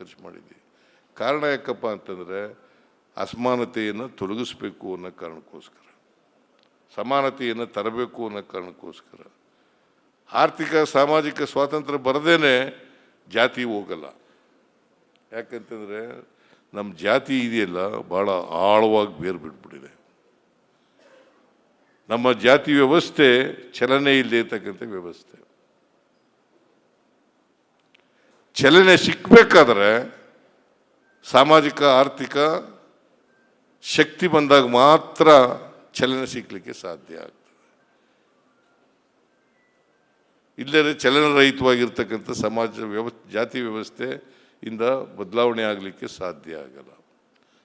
ಖರ್ಚು ಮಾಡಿದ್ದೀವಿ ಕಾರಣ ಯಾಕಪ್ಪ ಅಂತಂದರೆ ಅಸಮಾನತೆಯನ್ನು ತೊಲಗಿಸ್ಬೇಕು ಅನ್ನೋ ಕಾರಣಕ್ಕೋಸ್ಕರ. ಸಮಾನತೆಯನ್ನು ತರಬೇಕು ಅನ್ನೋ ಕಾರಣಕ್ಕೋಸ್ಕರ. ಆರ್ಥಿಕ, ಸಾಮಾಜಿಕ ಸ್ವಾತಂತ್ರ್ಯ ಬರದೇನೆ ಜಾತಿ ಹೋಗಲ್ಲ. ಯಾಕಂತಂದರೆ ನಮ್ಮ ಜಾತಿ ಇದೆಯಲ್ಲ ಭಾಳ ಆಳವಾಗಿ ಬೇರು ಬಿಟ್ಬಿಟ್ಟಿದೆ. ನಮ್ಮ ಜಾತಿ ವ್ಯವಸ್ಥೆ ಚಲನೆ ಇಲ್ಲದೆ ಇರ್ತಕ್ಕಂಥ ವ್ಯವಸ್ಥೆ. ಚಲನೆ ಸಿಕ್ಕಬೇಕಾದ್ರೆ ಸಾಮಾಜಿಕ, ಆರ್ಥಿಕ ಶಕ್ತಿ ಬಂದಾಗ ಮಾತ್ರ ಚಲನೆ ಸಿಕ್ಕಲಿಕ್ಕೆ ಸಾಧ್ಯ ಆಗ್ತದೆ. ಇಲ್ಲದೆ ಚಲನರಹಿತವಾಗಿರ್ತಕ್ಕಂಥ ಸಮಾಜ ವ್ಯವ ಜಾತಿ ವ್ಯವಸ್ಥೆ ಇಂದ ಬದಲಾವಣೆ ಆಗಲಿಕ್ಕೆ ಸಾಧ್ಯ ಆಗಲ್ಲ.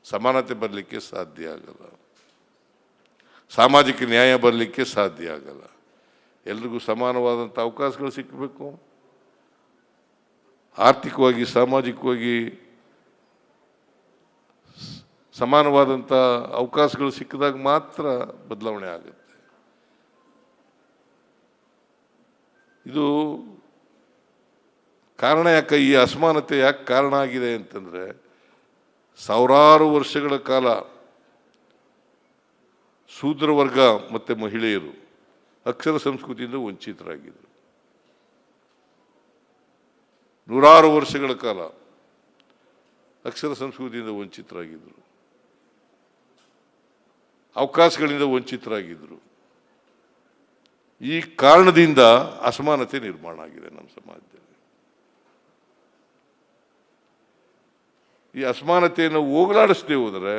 ಸಮಾನತೆ ಬರಲಿಕ್ಕೆ ಸಾಧ್ಯ ಆಗಲ್ಲ. ಸಾಮಾಜಿಕ ನ್ಯಾಯ ಬರಲಿಕ್ಕೆ ಸಾಧ್ಯ ಆಗಲ್ಲ. ಎಲ್ರಿಗೂ ಸಮಾನವಾದಂಥ ಅವಕಾಶಗಳು ಸಿಕ್ಕಬೇಕು ಆರ್ಥಿಕವಾಗಿ, ಸಾಮಾಜಿಕವಾಗಿ ಸಮಾನವಾದಂಥ ಅವಕಾಶಗಳು ಸಿಕ್ಕಿದಾಗ ಮಾತ್ರ ಬದಲಾವಣೆ ಆಗುತ್ತೆ. ಇದು ಕಾರಣ ಯಾಕೆ, ಈ ಅಸಮಾನತೆ ಯಾಕೆ ಕಾರಣ ಆಗಿದೆ ಅಂತಂದರೆ, ಸಾವಿರಾರು ವರ್ಷಗಳ ಕಾಲ ಶೂದ್ರ ವರ್ಗ ಮತ್ತು ಮಹಿಳೆಯರು ಅಕ್ಷರ ಸಂಸ್ಕೃತಿಯಿಂದ ವಂಚಿತರಾಗಿದ್ದರು ನೂರಾರು ವರ್ಷಗಳ ಕಾಲ ಅಕ್ಷರ ಸಂಸ್ಕೃತಿಯಿಂದ ವಂಚಿತರಾಗಿದ್ದರು ಅವಕಾಶಗಳಿಂದ ವಂಚಿತರಾಗಿದ್ದರು ಈ ಕಾರಣದಿಂದ ಅಸಮಾನತೆ ನಿರ್ಮಾಣ ಆಗಿದೆ ನಮ್ಮ ಸಮಾಜದಲ್ಲಿ. ಈ ಅಸಮಾನತೆಯನ್ನು ಹೋಗಲಾಡಿಸದೆ ಹೋದರೆ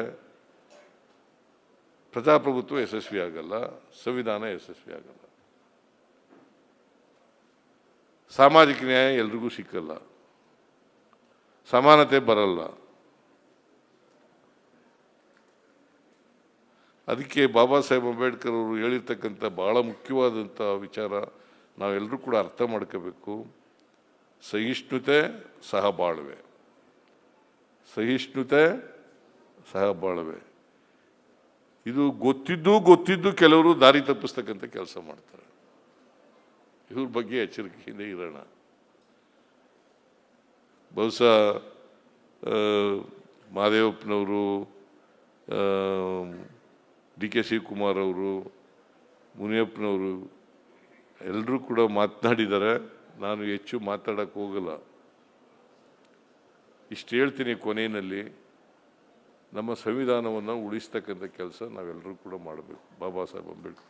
ಪ್ರಜಾಪ್ರಭುತ್ವ ಯಶಸ್ವಿ ಆಗಲ್ಲ ಸಂವಿಧಾನ ಯಶಸ್ವಿ ಆಗಲ್ಲ ಸಾಮಾಜಿಕ ನ್ಯಾಯ ಎಲ್ರಿಗೂ ಸಿಕ್ಕಲ್ಲ. ಸಮಾನತೆ ಬರಲ್ಲ. ಅದಕ್ಕೆ ಬಾಬಾ ಸಾಹೇಬ್ ಅಂಬೇಡ್ಕರ್ ಅವರು ಹೇಳಿರ್ತಕ್ಕಂಥ ಬಹಳ ಮುಖ್ಯವಾದಂಥ ವಿಚಾರ ನಾವೆಲ್ಲರೂ ಕೂಡ ಅರ್ಥ ಮಾಡ್ಕೋಬೇಕು. ಸಹಿಷ್ಣುತೆ, ಸಹಬಾಳ್ವೆ. ಸಹಿಷ್ಣುತೆ, ಸಹಬಾಳ್ವೆ. ಇದು ಗೊತ್ತಿದ್ದು ಗೊತ್ತಿದ್ದು ಕೆಲವರು ದಾರಿ ತಪ್ಪಿಸ್ತಕ್ಕಂಥ ಕೆಲಸ ಮಾಡ್ತಾರೆ. ಇವ್ರ ಬಗ್ಗೆ ಎಚ್ಚರಿಕೆಯಿಂದ ಇರೋಣ. ಬಹುಶಃ ಮಾದೇವಪ್ಪನವರು ಡಿ ಕೆ ಶಿವಕುಮಾರ್ ಅವರು, ಮುನಿಯಪ್ಪನವರು ಎಲ್ಲರೂ ಕೂಡ ಮಾತನಾಡಿದ್ದಾರೆ. ನಾನು ಹೆಚ್ಚು ಮಾತಾಡೋಕ್ಕೆ ಹೋಗಲ್ಲ. ಇಷ್ಟು ಹೇಳ್ತೀನಿ ಕೊನೆಯಲ್ಲಿ, ನಮ್ಮ ಸಂವಿಧಾನವನ್ನು ಉಳಿಸ್ತಕ್ಕಂಥ ಕೆಲಸ ನಾವೆಲ್ಲರೂ ಕೂಡ ಮಾಡಬೇಕು. ಬಾಬಾ ಸಾಹೇಬ್ ಅಂಬೇಡ್ಕರ್.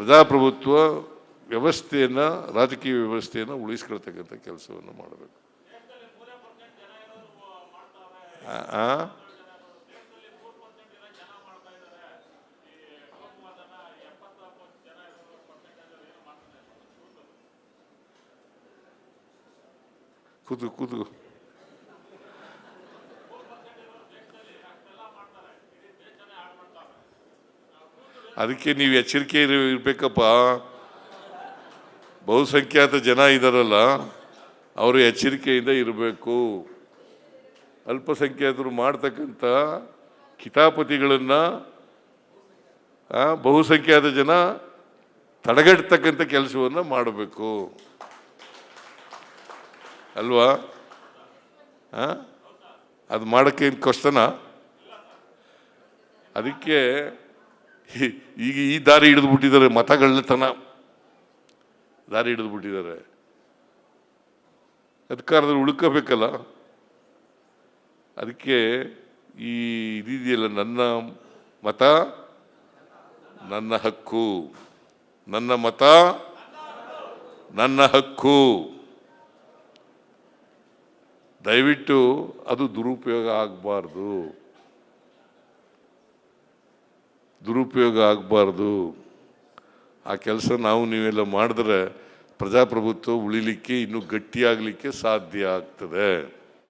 ಪ್ರಜಾಪ್ರಭುತ್ವ ವ್ಯವಸ್ಥೆಯನ್ನು ರಾಜಕೀಯ ವ್ಯವಸ್ಥೆಯನ್ನು ಉಳಿಸ್ಕೊಳ್ತಕ್ಕಂಥ ಕೆಲಸವನ್ನು ಮಾಡಬೇಕು ಕುದು ಆ? ಅದಕ್ಕೆ ನೀವು ಎಚ್ಚರಿಕೆ ಇರಬೇಕಪ್ಪ. ಬಹುಸಂಖ್ಯಾತ ಜನ ಇದ್ದಾರಲ್ಲ ಅವರು ಎಚ್ಚರಿಕೆಯಿಂದ ಇರಬೇಕು. ಅಲ್ಪಸಂಖ್ಯಾತರು ಮಾಡ್ತಕ್ಕಂಥ ಕಿತಾಪತಿಗಳನ್ನು ಬಹುಸಂಖ್ಯಾತ ಜನ ತಡೆಗಟ್ಟತಕ್ಕಂಥ ಕೆಲಸವನ್ನು ಮಾಡಬೇಕು. ಅಲ್ವಾ? ಅದು ಮಾಡೋಕ್ಕೆ ಏನು ಕಷ್ಟನಾ? ಅದಕ್ಕೆ ಈಗ ಈ ದಾರಿ ಹಿಡಿದು ಬಿಟ್ಟಿದ್ದಾರೆ ಮತಗಳ್ಳತನ. ದಾರಿ ಹಿಡಿದು ಬಿಟ್ಟಿದ್ದಾರೆ ಅಧಿಕಾರದಲ್ಲಿ ಉಳ್ಕೋಬೇಕಲ್ಲ. ಅದಕ್ಕೆ ಈ ಇದಿದೆಯಲ್ಲ ನನ್ನ ಮತ, ನನ್ನ ಹಕ್ಕು. ನನ್ನ ಮತ, ನನ್ನ ಹಕ್ಕು. ದಯವಿಟ್ಟು ಅದು ದುರುಪಯೋಗ ಆಗಬಾರ್ದು. ದುರುಪಯೋಗ ಆಗಬಾರ್ದು. ಆ ಕೆಲಸ ನಾವು ನೀವೆಲ್ಲ ಮಾಡಿದ್ರೆ ಪ್ರಜಾಪ್ರಭುತ್ವ ಉಳಿಲಿಕ್ಕೆ ಇನ್ನೂ ಗಟ್ಟಿಯಾಗಲಿಕ್ಕೆ ಸಾಧ್ಯ ಆಗ್ತದೆ.